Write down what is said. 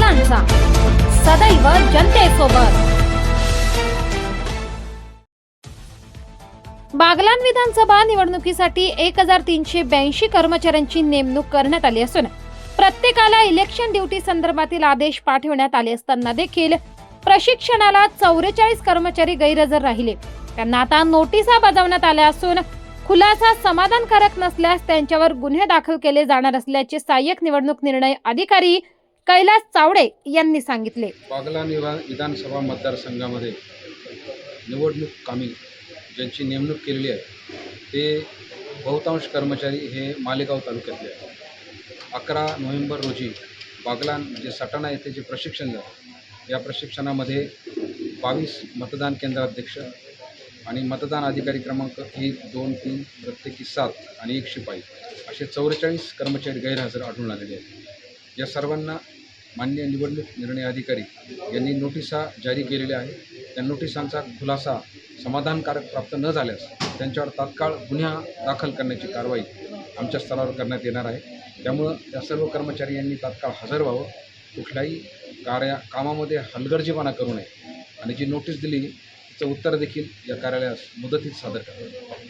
बागलांचा सदैव जनतेसोबत. बागलान विधानसभा निवडणुकीसाठी एक हजार तीनशे ब्याऐंशी कर्मचाऱ्यांची नेमणूक करण्यात आली असून प्रत्येकाला इलेक्शन ड्युटी संदर्भातील आदेश पाठवण्यात आले असताना देखील प्रशिक्षणाला चौवेचाळीस कर्मचारी गैरहजर राहिले. त्यांना आता नोटिसा बजावण्यात आल्या असून खुलासा समाधानकारक नसल्यास त्यांच्यावर गुन्हे दाखल केले जाणार असल्याचे सहाय्यक निवडणूक निर्णय अधिकारी कैलास चावडे यांनी सांगितले. बागलान विभा विधानसभा मतदारसंघामध्ये निवडणूक कामी ज्यांची नेमणूक केलेली आहे ते बहुतांश कर्मचारी हे मालेगाव तालुक्यातले आहेत. अकरा नोव्हेंबर रोजी बागलान म्हणजे सटाणा येथे जे प्रशिक्षण झालं या प्रशिक्षणामध्ये बावीस मतदान केंद्राध्यक्ष आणि मतदान अधिकारी क्रमांक एक दोन तीन प्रत्येकी सात आणि एक शिपाई असे चौवेचाळीस कर्मचारी गैरहजर आढळून आलेले आहेत. या सर्वांना माननीय निवडणूक निर्णय अधिकारी यांनी नोटिसा जारी केलेल्या आहे त्या नोटिसांचा खुलासा समाधानकारक प्राप्त न झाल्यास त्यांच्यावर तात्काळ गुन्हा दाखल करण्याची कारवाई आमच्या स्तरावर करण्यात येणार आहे. त्यामुळं त्या सर्व कर्मचारी यांनी तात्काळ हजर व्हावं. कुठल्याही कार्या कामामध्ये हलगर्जीपणा करू नये. आणि जी नोटीस दिली तिचं उत्तर देखील या कार्यालयास मुदतीत सादर करावं.